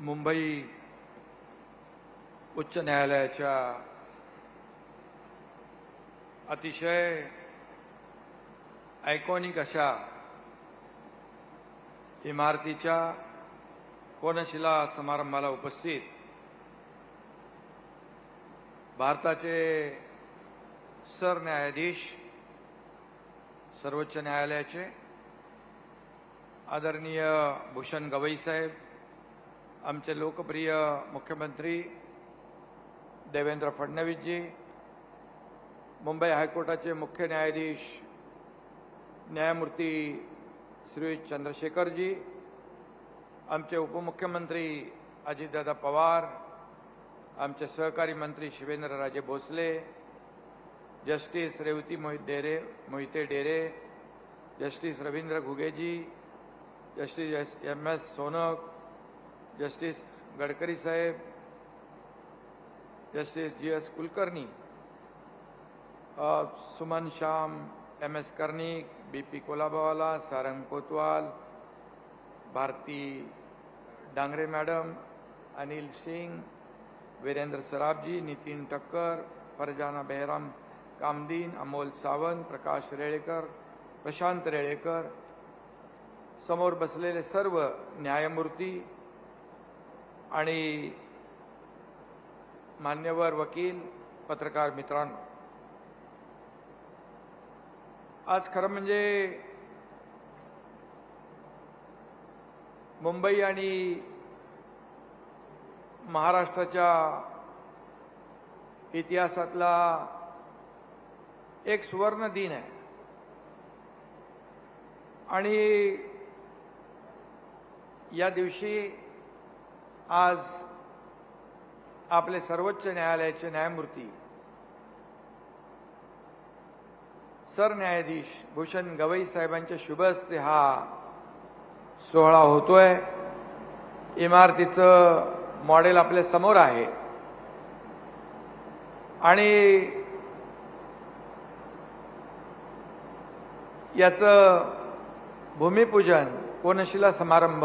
मुंबई उच्च न्यायालयाच्या अतिशय आयकॉनिक अशा इमारतीच्या कोनशिला समारंभाला उपस्थित भारताचे सरन्यायाधीश सर्वोच्च न्यायालयाचे आदरणीय भूषण गवई साहेब आमचे लोकप्रिय मुख्यमंत्री देवेंद्र फडणवीसजी मुंबई हायकोर्टाचे मुख्य न्यायाधीश न्यायमूर्ती श्री चंद्रशेखरजी आमचे उपमुख्यमंत्री अजितदादा पवार आमचे सहकारी मंत्री Shivendraraje Bhosale justice Revati Mohit Dere Mohite Dere justice Ravindra Ghugeji justice S M S Sonak justice Gadkari साहेब, justice G S Kulkarni Suman Shyam, M S Karnik B P Colabawalla, Sarang Kotwal, Bharati Dangre madam, Anil Singh, Virendra Sarabji, Nitin Takkar, Farzana Behram कामदीन, Amol Sawant, प्रकाश रेड़कर प्रशांत रेड़कर समोर बसले सर्व न्यायमूर्ति आणि मान्यवर वकील पत्रकार मित्रांनो आज खरं म्हणजे मुंबई आणि महाराष्ट्राच्या इतिहासातला एक सुवर्ण दिन आहे. आणि या दिवशी आज आपले सर्वोच्च न्यायालयाचे न्यायमूर्ती सरन्यायाधीश भूषण गवई साहेबांच्या शुभ हस्ते हा सोहळा होतोय. इमारतीचं मॉडेल आपल्यासमोर आहे. आणि याचं भूमिपूजन कोनशिला समारंभ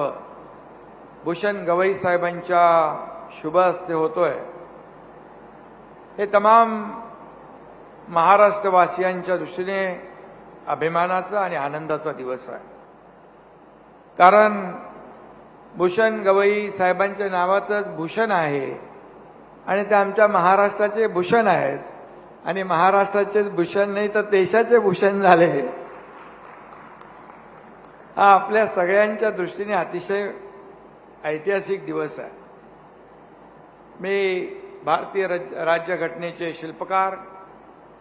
भूषण गवई साहेबांच्या शुभ हस्ते होतोय. हे तमाम महाराष्ट्रवासियांच्या दृष्टीने अभिमानाचा आणि आनंदाचा दिवस आहे. कारण भूषण गवई साहेबांच्या नावातच भूषण आहे आणि ते आमच्या महाराष्ट्राचे भूषण आहेत. आणि महाराष्ट्राचेच भूषण नाही तर देशाचे भूषण झाले. हा आपल्या सगळ्यांच्या दृष्टीने अतिशय ऐतिहासिक दिवस आहे. मी भारतीय राज- राज्यघटनेचे शिल्पकार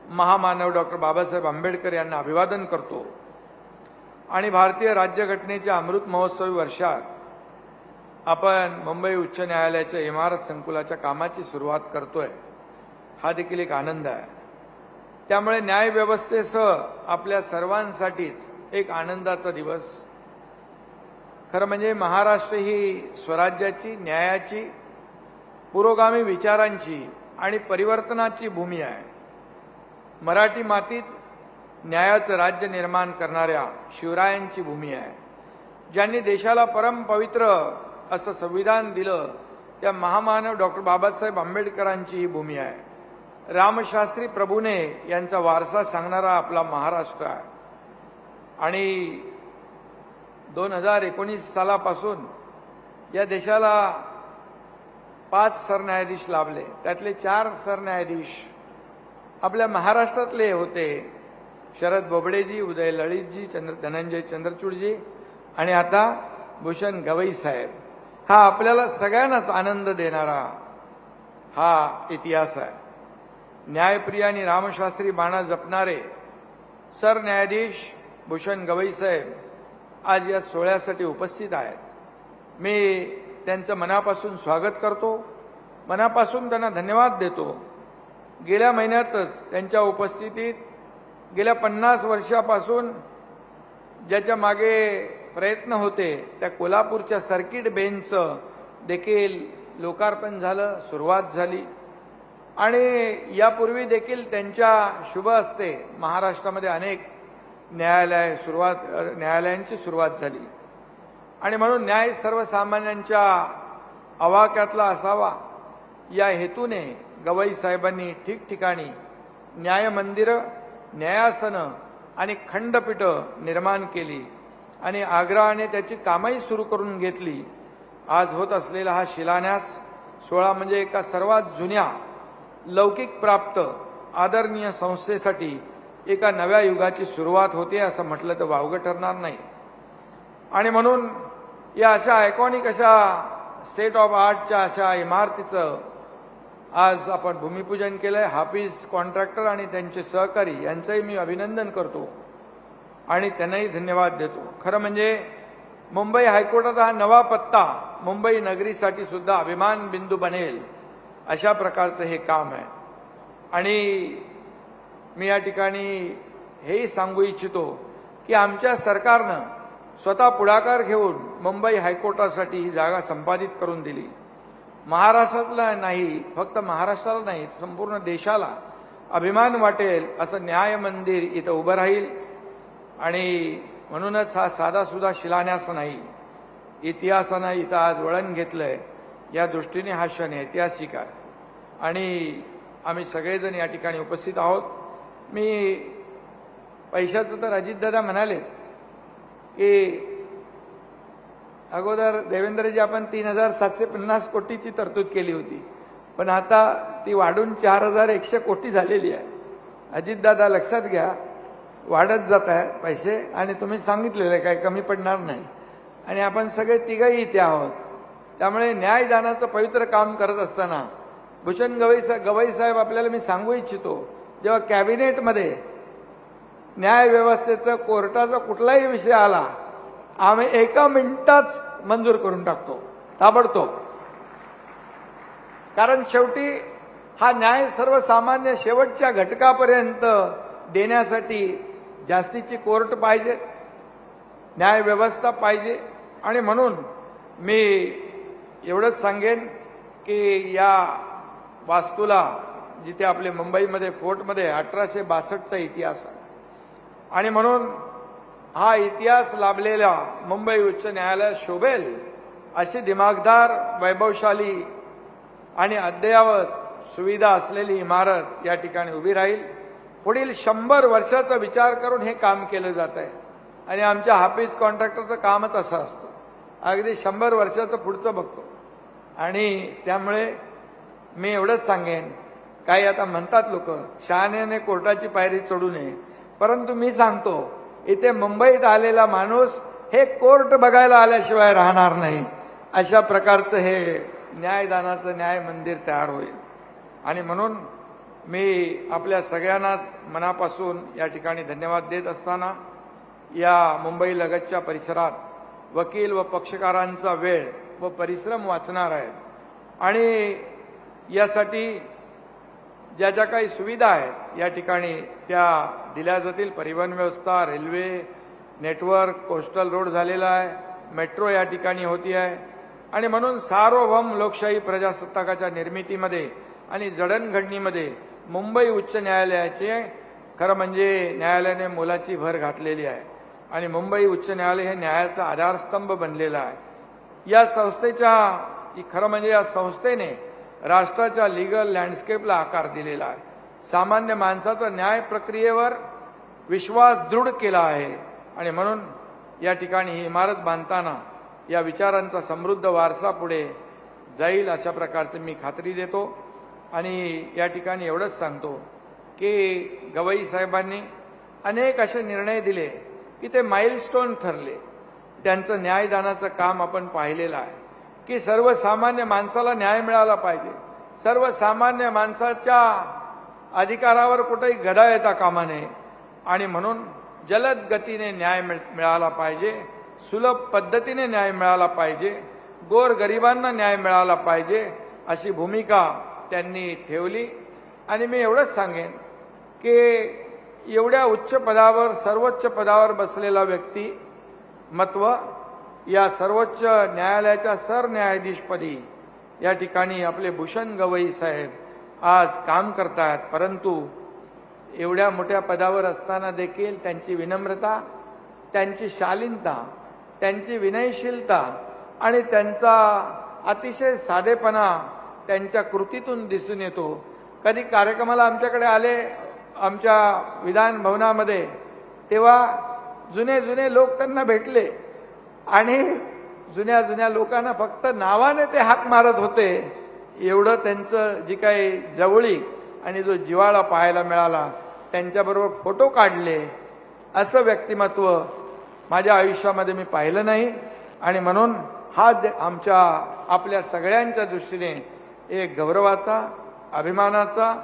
महामानव डॉक्टर बाबासाहेब आंबेडकर यांना अभिवादन करतो. आणि भारतीय राज्यघटनेच्या अमृत महोत्सवी वर्षात आपण मुंबई उच्च न्यायालयाच्या इमारत संकुलाच्या कामाची सुरुवात करतोय. हा देखील एक आनंद आहे. त्यामुळे न्यायव्यवस्थेसह आपल्या सर्वांसाठीच एक आनंदाचा दिवस खरं म्हणजे महाराष्ट्र ही स्वराज्याची न्यायाची पुरोगामी विचारांची आणि परिवर्तनाची भूमी आहे. मराठी मातीत न्यायाचं राज्य निर्माण करणाऱ्या शिवरायांची भूमी आहे. ज्यांनी देशाला परम पवित्र असं संविधान दिलं त्या महामानव डॉक्टर बाबासाहेब आंबेडकरांची ही भूमी आहे. रामशास्त्री प्रभूने यांचा वारसा सांगणारा आपला महाराष्ट्र आहे. आणि दोन हजार एकोणीस सालापासून या देशाला पाच सरन्यायाधीश लाभले. त्यातले चार सरन्यायाधीश आपल्या महाराष्ट्रातले होते. शरद बोबडेजी उदय लळितजी चंद्र धनंजय चंद्रचूडजी आणि आता भूषण गवई साहेब. हा आपल्याला सगळ्यांनाच आनंद देणारा हा इतिहास आहे. न्यायप्रिय आणि रामशास्त्री बाणा जपणारे सरन्यायाधीश भूषण गवई साहेब आज या सोहळ्यासाठी उपस्थित आहेत. मी त्यांचं मनापासून स्वागत करतो. मनापासून त्यांना धन्यवाद देतो. गेल्या महिन्यातच त्यांच्या उपस्थितीत गेल्या पन्नास वर्षापासून ज्याच्या मागे प्रयत्न होते त्या कोल्हापूरच्या सर्किट बेंचचं देखील लोकार्पण झालं सुरुवात झाली. आणि यापूर्वी देखील त्यांच्या शुभ असते महाराष्ट्रामध्ये अनेक न्यायालय सुरुवात न्यायालयांची सुरुवात झाली. आणि म्हणून न्याय सर्वसामान्यांच्या आवाक्यातला असावा. या हेतूने गवई साहेबांनी ठिकठिकाणी न्यायमंदिरं न्यायासनं आणि खंडपीठं निर्माण केली. आणि आग्रहाने त्याची कामही सुरू करून घेतली. आज होत असलेला हा शिलान्यास सोळा म्हणजे एका सर्वात जुन्या लौकिक प्राप्त आदरणीय संस्थेसाठी एका नव्या युगाची सुरुवात होते असं म्हटलं तर वावगं ठरणार नाही. आणि म्हणून या अशा आयकॉनिक अशा स्टेट ऑफ आर्टच्या अशा इमारतीचं आज आपण भूमिपूजन केलंय. हाफिज कॉन्ट्रॅक्टर आणि त्यांचे सहकारी यांचंही मी अभिनंदन करतो आणि त्यांनाही धन्यवाद देतो. खरं म्हणजे मुंबई हायकोर्टाचा हा नवा पत्ता मुंबई नगरीसाठी सुद्धा अभिमान बिंदू बनेल अशा प्रकारचं हे काम आहे. आणि मी या ठिकाणी हेही सांगू इच्छितो की आमच्या सरकारनं स्वतः पुढाकार घेऊन मुंबई हायकोर्टासाठी ही जागा संपादित करून दिली. महाराष्ट्रातला नाही फक्त महाराष्ट्राला नाही संपूर्ण देशाला अभिमान वाटेल असं न्याय मंदिर इथं उभं राहील. आणि म्हणूनच हा साधासुद्धा शिलान्यास नाही इतिहासानं इथं आज वळण घेतलंय. या दृष्टीने हा क्षण ऐतिहासिक आहे. आणि आम्ही सगळेजण या ठिकाणी उपस्थित आहोत. मी पैशाचं तर अजितदादा म्हणाले की अगोदर देवेंद्रजी आपण तीन हजार सातशे पन्नास कोटीची तरतूद केली होती. पण आता ती वाढून चार हजार एकशे कोटी झालेली आहे. अजितदादा लक्षात घ्या वाढत जात आहे पैसे आणि तुम्ही सांगितलेले काय कमी पडणार नाही. आणि आपण सगळे तिघही इथे आहोत. त्यामुळे न्यायदानाचं पवित्र काम करत असताना भूषण गवई सा गवई साहेब आपल्याला मी सांगू इच्छितो जेव्हा कॅबिनेटमध्ये न्याय व्यवस्थेचं कोर्टाचा कुठलाही विषय आला आम्ही एका मिनिटात मंजूर करून टाकतो ताबडतोब. कारण शेवटी हा न्याय सर्वसामान्य शेवटच्या घटकापर्यंत देण्यासाठी जास्तीची कोर्ट पाहिजे न्याय व्यवस्था पाहिजे. आणि म्हणून मी एवढंच सांगेन की या वास्तूला जिथे आपले मुंबईमध्ये फोर्टमध्ये अठराशे बासष्टचा इतिहास आहे. आणि म्हणून हा इतिहास लाभलेला मुंबई उच्च न्यायालय शोभेल अशी दिमागदार वैभवशाली आणि अद्ययावत सुविधा असलेली इमारत या ठिकाणी उभी राहील. पुढील शंभर वर्षाचा विचार करून हे काम केलं जात आहे. आणि आमच्या हापीज कॉन्ट्रॅक्टरचं कामच असं असतं. अगदी शंभर वर्षाचं पुढचं बघतो. आणि त्यामुळे मी एवढंच सांगेन काही आता म्हणतात लोक शहाण्याने कोर्टाची पायरी चढू नये. परंतु मी सांगतो इथे मुंबईत आलेला माणूस हे कोर्ट बघायला आल्याशिवाय राहणार नाही. अशा प्रकारचं हे न्यायदानाचं न्याय मंदिर तयार होईल. आणि म्हणून मी आपल्या सगळ्यांनाच मनापासून या ठिकाणी धन्यवाद देत असताना या मुंबई लगतच्या परिसरात वकील व पक्षकारांचा वेळ व परिश्रम वाचणार आहेत आणि यासाठी ज्या ज्या काही सुविधा आहेत या ठिकाणी त्या दिल्या जातील. परिवहन व्यवस्था रेल्वे नेटवर्क कोस्टल रोड झालेला आहे मेट्रो या ठिकाणी होती आहे. आणि म्हणून सार्वभौम लोकशाही प्रजासत्ताकाच्या निर्मितीमध्ये आणि जडणघडणीमध्ये मुंबई उच्च न्यायालयाचे खरं म्हणजे न्यायालयाने मोलाची भर घातलेली आहे. आणि मुंबई उच्च न्यायालय हे न्यायाचा आधारस्तंभ बनलेला आहे. या संस्थेच्या खरं म्हणजे या संस्थेने राष्ट्राच्या लिगल लँडस्केपला आकार दिलेला आहे. सामान्य माणसाचा न्याय प्रक्रियेवर विश्वास दृढ केला आहे. आणि म्हणून या ठिकाणी ही इमारत बांधताना या विचारांचा समृद्ध वारसा पुढे जाईल अशा प्रकारची मी खात्री देतो. आणि या ठिकाणी एवढंच सांगतो की गवई साहेबांनी अनेक असे निर्णय दिले की ते माइलस्टोन ठरले. त्यांचं न्यायदानाचं काम आपण पाहिलेलं आहे. की सर्वसामान्य माणसाला न्याय मिळाला पाहिजे. सर्वसामान्य माणसाच्या अधिकारावर कुठेही गदा येता कामा नये. आणि म्हणून जलद गतीने न्याय मिळ- मिळाला पाहिजे. सुलभ पद्धतीने न्याय मिळाला पाहिजे. गोर गरिबांना न्याय मिळाला पाहिजे अशी भूमिका त्यांनी ठेवली. आणि मी एवढंच सांगेन की एवढ्या उच्च पदावर सर्वोच्च पदावर बसलेला व्यक्ती मत्व या सर्वोच्च न्यायालयाच्या सरन्यायाधीशपदी या ठिकाणी आपले भूषण गवई साहेब आज काम करतात परंतु एवढ्या मोठ्या पदावर असताना देखील त्यांची विनम्रता त्यांची शालीनता त्यांची विनयशीलता आणि त्यांचा अतिशय साधेपणा त्यांच्या कृतीतून दिसून येतो. कधी कार्यक्रमाला आमच्याकडे आले आमच्या विधान भवनामध्ये तेव्हा जुने जुने लोक त्यांना भेटले. आणि जुन्या जुन्या लोकांना फक्त नावाने ते हाक मारत होते. एवढं त्यांचं जी काही जवळीक आणि जो जिवाळा पाहायला मिळाला त्यांच्याबरोबर फोटो काढले. असं व्यक्तिमत्व माझ्या आयुष्यामध्ये मी पाहिलं नाही. आणि म्हणून हा आमच्या आपल्या सगळ्यांच्या दृष्टीने एक गौरवाचा अभिमानाचा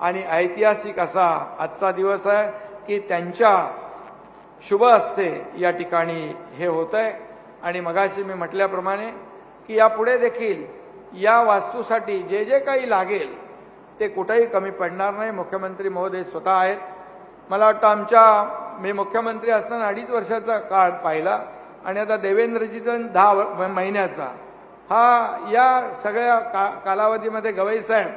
आणि ऐतिहासिक असा आजचा दिवस आहे की त्यांच्या शुभ असते या ठिकाणी हे होत आहे आणि मगाशी मी म्हटल्याप्रमाणे की यापुढे देखील या वास्तूसाठी जे जे काही लागेल ते कुठेही कमी पडणार नाही. मुख्यमंत्री महोदय स्वतः आहेत. मला वाटतं आमच्या मी मुख्यमंत्री असताना अडीच वर्षाचा काळ पाहिला आणि आता देवेंद्रजीचा दहा व- महिन्याचा. हा या सगळ्या का कालावधीमध्ये गवई साहेब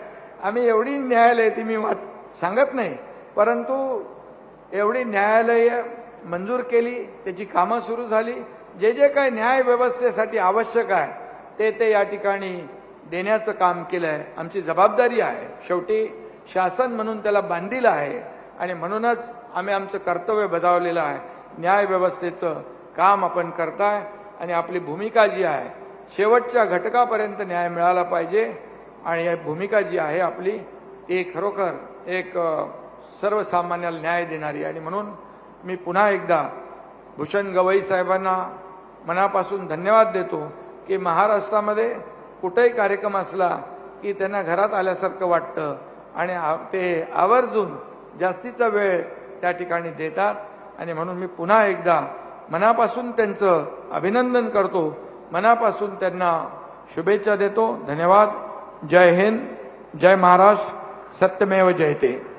आम्ही एवढी न्यायालय ती मी वाच- सांगत नाही. परंतु एवढी न्यायालय मंजूर केली त्याची कामं सुरू झाली. जे जे काय न्याय व्यवस्थेसाठी आवश्यक आहे ते ते या ठिकाणी देण्याचं काम केलं आहे आमची जबाबदारी आहे. शेवटी शासन म्हणून त्याला बांधिलं आहे आणि म्हणूनच आम्ही आमचं कर्तव्य बजावलेलं आहे. न्याय व्यवस्थेचं काम आपण करताय आणि आपली भूमिका जी आहे शेवटच्या घटकापर्यंत न्याय मिळाला पाहिजे आणि भूमिका जी आहे आपली ती खरोखर एक सर्वसामान्याला न्याय देणारी आणि म्हणून मी पुन्हा एकदा भूषण गवई साहेबांना मनापासून धन्यवाद देतो की महाराष्ट्रामध्ये कुठेही कार्यक्रम असला की त्यांना घरात आल्यासारखं वाटतं आणि ते आवर्जून जास्तीचा वेळ त्या ठिकाणी देतात. आणि म्हणून मी पुन्हा एकदा मनापासून त्यांचं अभिनंदन करतो. मनापासून त्यांना शुभेच्छा देतो. धन्यवाद. जय हिंद. जय महाराष्ट्र. सत्यमेव जयते.